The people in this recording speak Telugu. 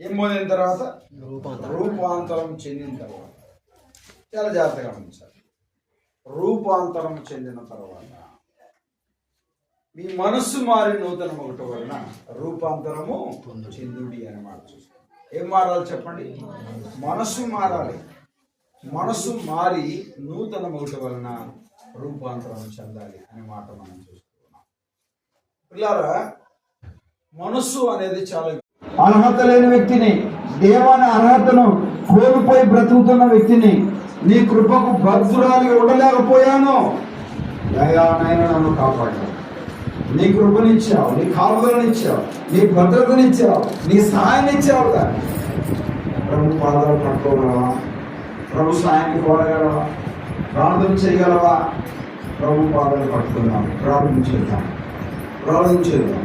ఏం పొందిన తర్వాత? రూపాంతరం. రూపాంతరం చెందిన తర్వాత. చాలా జాగ్రత్తగా గమనించాలి. రూపాంతరం చెందిన తర్వాత. మీ మనస్సు మారి నూతనం ఒకటి వలన రూపాంతరము చెందుడి అని మాట చూస్తాం. ఏం మారాలి చెప్పండి? మనస్సు మారాలి. మనస్సు మారి నూతన ఒకటి వలన రూపాంతరం చెందాలి అనే మాట మనం చూస్తున్నాం పిల్లారా మనస్సు అనేది చాలా అర్హత లేని వ్యక్తిని దేవాని అర్హతను కోల్పోయి బ్రతుకుతున్న వ్యక్తిని నీ కృపకు భద్రురాలిగా ఉండలేకపోయాను. అయ్యా నాయన నన్ను కాపాడు. నీ కృపనిచ్చావు నీ కాపుదలనిచ్చావు నీ భద్రతనిచ్చావు నీ సహాయాన్ని ఇచ్చావు ప్రభు పాదాలు పట్టుకోగలవా? ప్రభు సాయాన్ని కోరగలవా? ప్రార్థన చేయగలవా? ప్రభు పాదాలు పట్టుకుందాం. ప్రార్థన చేద్దాం. ప్రార్థన చేద్దాం.